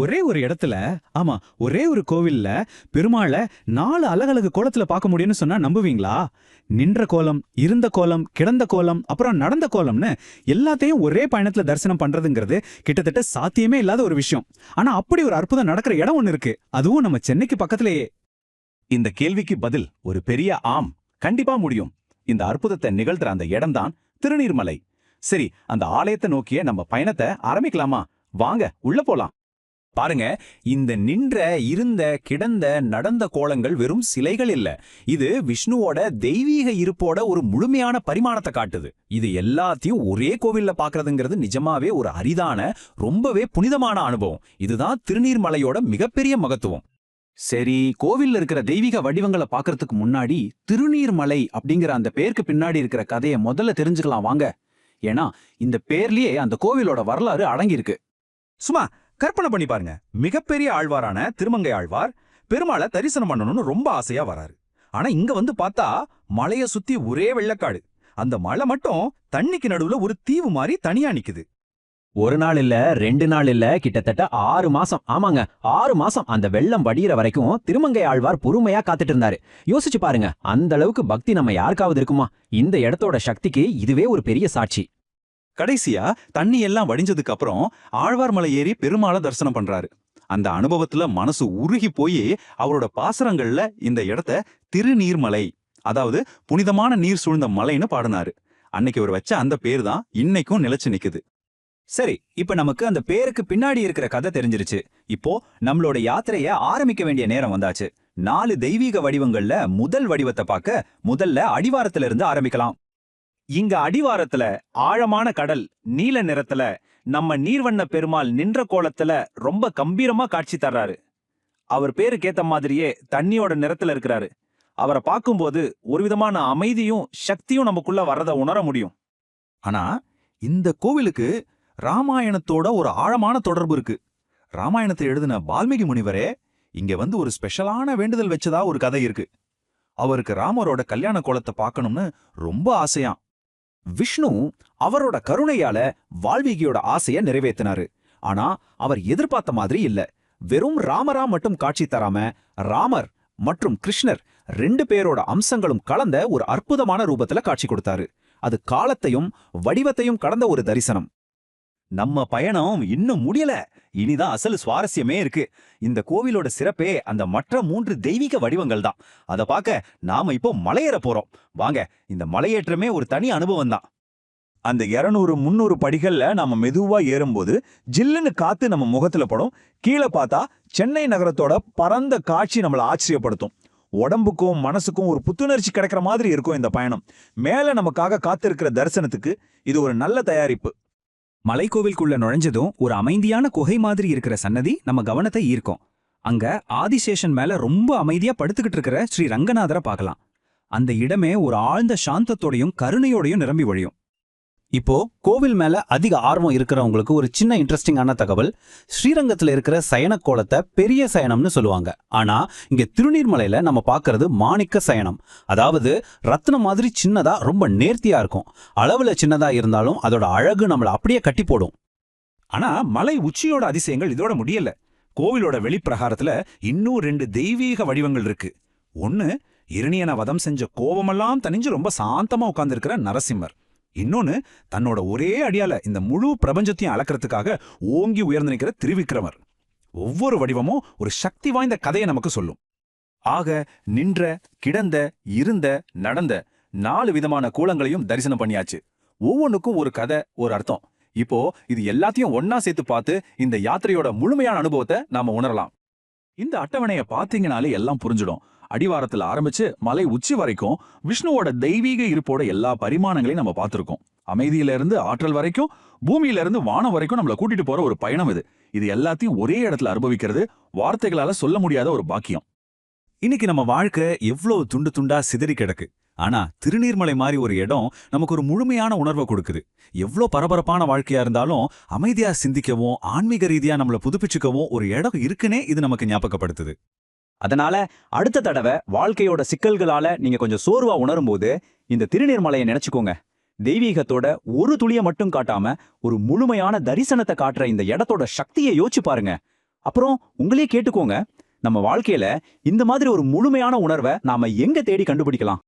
ஒரே ஒரு இடத்துல ஆமா ஒரே ஒரு கோவில்ல பெருமாளை நாலு அழகழகு கோலத்துல பார்க்க முடியும்னு சொன்னா நம்புவீங்களா? நின்ற கோலம் இருந்த கோலம் கிடந்த கோலம் அப்புறம் நடந்த கோலம்னு எல்லாத்தையும் ஒரே பயணத்துல தரிசனம் பண்றதுங்கிறது கிட்டத்தட்ட சாத்தியமே இல்லாத ஒரு விஷயம். ஆனா அப்படி ஒரு அற்புதம் நடக்கிற இடம் ஒண்ணு இருக்கு. அதுவும் நம்ம சென்னைக்கு பக்கத்திலேயே. இந்த கேள்விக்கு பதில் ஒரு பெரிய ஆம். கண்டிப்பா முடியும். இந்த அற்புதத்தை நிகழ்த்துற அந்த இடம்தான் திருநீர்மலை. சரி அந்த ஆலயத்தை நோக்கிய நம்ம பயணத்தை ஆரம்பிக்கலாமா? வாங்க உள்ள போலாம். பாருங்க இந்த நின்ற இருந்த கிடந்த நடந்த கோலங்கள் வெறும் சிலைகள் இல்ல. இது விஷ்ணுவோட தெய்வீக இருப்போட ஒரு முழுமையான பரிமாணத்தை காட்டுது. இது எல்லாத்தையும் ஒரே கோவில்ல பாக்குறதுங்கிறது நிஜமாவே ஒரு அரிதான ரொம்பவே புனிதமான அனுபவம். இதுதான் திருநீர்மலையோட மிகப்பெரிய மகத்துவம். சரி கோவில்ல இருக்கிற தெய்வீக வடிவங்களை பாக்குறதுக்கு முன்னாடி திருநீர்மலை அப்படிங்கிற அந்த பேருக்கு பின்னாடி இருக்கிற கதையை முதல்ல தெரிஞ்சுக்கலாம் வாங்க. ஏன்னா இந்த பேர்லயே அந்த கோவிலோட வரலாறு அடங்கியிருக்கு. சும்மா கற்பனை பண்ணி பாருங்க. மிகப்பெரிய ஆழ்வாரான திருமங்கை ஆழ்வார் பெருமாளை தரிசனம் பண்ணணும்னு ரொம்ப ஆசையா வராரு. ஆனா இங்க வந்து பார்த்தா மலைய சுத்தி ஒரே வெள்ளக்காடு. அந்த மலை மட்டும் தண்ணிக்கு நடுவுல ஒரு தீவு மாதிரி தனியா நிக்குது. ஒரு நாள் இல்ல ரெண்டு நாள் இல்ல கிட்டத்தட்ட ஆறு மாசம். ஆமாங்க ஆறு மாசம் அந்த வெள்ளம் வடிகிற வரைக்கும் திருமங்கை ஆழ்வார் பொறுமையா காத்துட்டு இருந்தாரு. யோசிச்சு பாருங்க அந்த அளவுக்கு பக்தி நம்ம யாருக்காவது இருக்குமா? இந்த இடத்தோட சக்திக்கு இதுவே ஒரு பெரிய சாட்சி. கடைசியா தண்ணி எல்லாம் வடிஞ்சதுக்கு அப்புறம் ஆழ்வார் மலை ஏறி பெருமாளை தரிசனம் பண்றாரு. அந்த அனுபவத்துல மனசு உருகி போய் அவரோட பாசரங்கள்ல இந்த இடத்த திருநீர்மலை அதாவது புனிதமான நீர் சூழ்ந்த மலைன்னு பாடினாரு. அன்னைக்கு அவர் வச்ச அந்த பேர் தான் இன்னைக்கும் நிலைச்சு நிக்குது. சரி இப்ப நமக்கு அந்த பேருக்கு பின்னாடி இருக்கிற கதை தெரிஞ்சிருச்சு. இப்போ நம்மளோட யாத்திரைய ஆரம்பிக்க வேண்டிய நேரம் வந்தாச்சு. நாலு தெய்வீக வடிவங்கள்ல முதல் வடிவத்தை பார்க்க முதல்ல அடிவாரத்துல இருந்து ஆரம்பிக்கலாம். இங்க அடிவாரத்துல ஆழமான கடல் நீல நிறத்துல நம்ம நீர்வண்ண பெருமாள் நின்ற கோலத்துல ரொம்ப கம்பீரமா காட்சி தர்றாரு. அவர் பேருக்கேத்த மாதிரியே தண்ணியோட நிறத்துல இருக்கிறாரு. அவரை பார்க்கும்போது ஒரு விதமான அமைதியும் சக்தியும் நமக்குள்ள வர்றத உணர முடியும். ஆனா இந்த கோவிலுக்கு ராமாயணத்தோட ஒரு ஆழமான தொடர்பு இருக்கு. ராமாயணத்தை எழுதின வால்மீகி முனிவரே இங்க வந்து ஒரு ஸ்பெஷலான வேண்டுதல் வச்சதா ஒரு கதை இருக்கு. அவருக்கு ராமரோட கல்யாண கோலத்தை பார்க்கணும்னு ரொம்ப ஆசையாம். விஷ்ணு அவரோட கருணையால வால்மீகியோட ஆசைய நிறைவேற்றினாரு ஆனா அவர் எதிர்பார்த்த மாதிரி இல்ல. வெறும் ராமரா மட்டும் காட்சி தராம ராமர் மற்றும் கிருஷ்ணர் ரெண்டு பேரோட அம்சங்களும் கலந்த ஒரு அற்புதமான ரூபத்துல காட்சி கொடுத்தாரு. அது காலத்தையும் வடிவத்தையும் கடந்த ஒரு தரிசனம். நம்ம பயணம் இன்னும் முடியல. இனிதான் அசல் சுவாரஸ்யமே இருக்கு. இந்த கோவிலோட சிறப்பே அந்த மற்ற மூன்று தெய்வீக வடிவங்கள் தான். அதை பார்க்க நாம இப்போ மலையேற போறோம். வாங்க இந்த மலையேற்றமே ஒரு தனி அனுபவம் தான். அந்த இருநூறு முந்நூறு படிகள்ல நாம மெதுவா ஏறும்போது ஜில்லுன்னு காத்து நம்ம முகத்துல படும். கீழே பார்த்தா சென்னை நகரத்தோட பரந்த காட்சி நம்மளை ஆச்சரியப்படுத்தும். உடம்புக்கும் மனசுக்கும் ஒரு புத்துணர்ச்சி கிடைக்கிற மாதிரி இருக்கும் இந்த பயணம். மேல நமக்காக காத்திருக்கிற தரிசனத்துக்கு இது ஒரு நல்ல தயாரிப்பு. மலைக்கோவிலுக்குள்ள நுழைஞ்சதும் ஒரு அமைதியான குகை மாதிரி இருக்கிற சன்னதி நம்ம கவனத்தை ஈர்க்கும். அங்க ஆதிசேஷன் மேல ரொம்ப அமைதியா படுத்துக்கிட்டு இருக்கிற ஸ்ரீ ரங்கநாதரை பார்க்கலாம். அந்த இடமே ஒரு ஆழ்ந்த சாந்தத்தோடையும் கருணையோடையும் நிரம்பி வழியும் இப்போ கோவில் மேல அதிக ஆர்வம் இருக்கிறவங்களுக்கு ஒரு சின்ன இன்ட்ரெஸ்டிங்கான தகவல் ஸ்ரீரங்கத்துல இருக்கிற சயன கோலத்தை பெரிய சயனம்னு சொல்லுவாங்க. ஆனா இங்க திருநீர்மலையில நம்ம பாக்குறது மாணிக்க சயனம். அதாவது ரத்னம் மாதிரி சின்னதா ரொம்ப நேர்த்தியா இருக்கும். அளவுல சின்னதா இருந்தாலும் அதோட அழகு நம்மள அப்படியே கட்டி போடும். ஆனா மலை உச்சியோட அதிசயங்கள் இதோட முடியல. கோவிலோட வெளிப்பிரகாரத்துல இன்னும் ரெண்டு தெய்வீக வடிவங்கள் இருக்கு. ஒன்னு இரணியன வதம் செஞ்ச கோபமெல்லாம் தனிஞ்சு ரொம்ப சாந்தமா உட்கார்ந்திருக்கிற நரசிம்மர். இன்னொன்னு தன்னோட ஒரே அடியால இந்த முழு பிரபஞ்சத்தையும் அளக்கிறதுக்காக ஓங்கி உயர்ந்து நிற்கிற திருவிக்ரமர் ஒவ்வொரு வடிவமும் ஒரு சக்தி வாய்ந்த கதையை நமக்கு சொல்லும். ஆக நின்ற கிடந்த இருந்த நடந்த நாலு விதமான கூலங்களையும் தரிசனம் பண்ணியாச்சு. ஒவ்வொன்றுக்கும் ஒரு கதை ஒரு அர்த்தம். இப்போ இது எல்லாத்தையும் ஒன்னா சேர்த்து பார்த்து இந்த யாத்திரையோட முழுமையான அனுபவத்தை நாம உணரலாம். இந்த அட்டவணையை பார்த்தீங்கனாலே எல்லாம் புரிஞ்சிடும். அடிவாரத்துல ஆரம்பிச்சு மலை உச்சி வரைக்கும் விஷ்ணுவோட தெய்வீக இருப்போட எல்லா பரிமாணங்களையும் நம்ம பார்த்துருக்கோம். அமைதியில இருந்து ஆற்றல் வரைக்கும் பூமியில இருந்து வானம் வரைக்கும் நம்மள கூட்டிட்டு போற ஒரு பயணம் இது. இது எல்லாத்தையும் ஒரே இடத்துல அனுபவிக்கிறது வார்த்தைகளால சொல்ல முடியாத ஒரு பாக்கியம். இன்னைக்கு நம்ம வாழ்க்கை எவ்வளவு துண்டு துண்டா சிதறி கிடக்கு. ஆனா திருநீர்மலை மாதிரி ஒரு இடம் நமக்கு ஒரு முழுமையான உணர்வை கொடுக்குது. எவ்வளோ பரபரப்பான வாழ்க்கையா இருந்தாலும் அமைதியா சிந்திக்கவும் ஆன்மீக ரீதியா நம்மள புதுப்பிச்சுக்கவும் ஒரு இடம் இருக்குன்னே இது நமக்கு ஞாபகப்படுத்துது. அதனால அடுத்த தடவை வாழ்க்கையோட சிக்கல்களால நீங்க கொஞ்சம் சோர்வா உணரும்போது இந்த திருநீர்மலையை நினைச்சுக்கோங்க. தெய்வீகத்தோட ஒரு துளிய மட்டும் காட்டாம ஒரு முழுமையான தரிசனத்தை காட்டுற இந்த இடத்தோட சக்தியை யோசிச்சு பாருங்க. அப்புறம் உங்களையே கேட்டுக்கோங்க. நம்ம வாழ்க்கையில இந்த மாதிரி ஒரு முழுமையான உணர்வை நாம எங்க தேடி கண்டுபிடிக்கலாம்?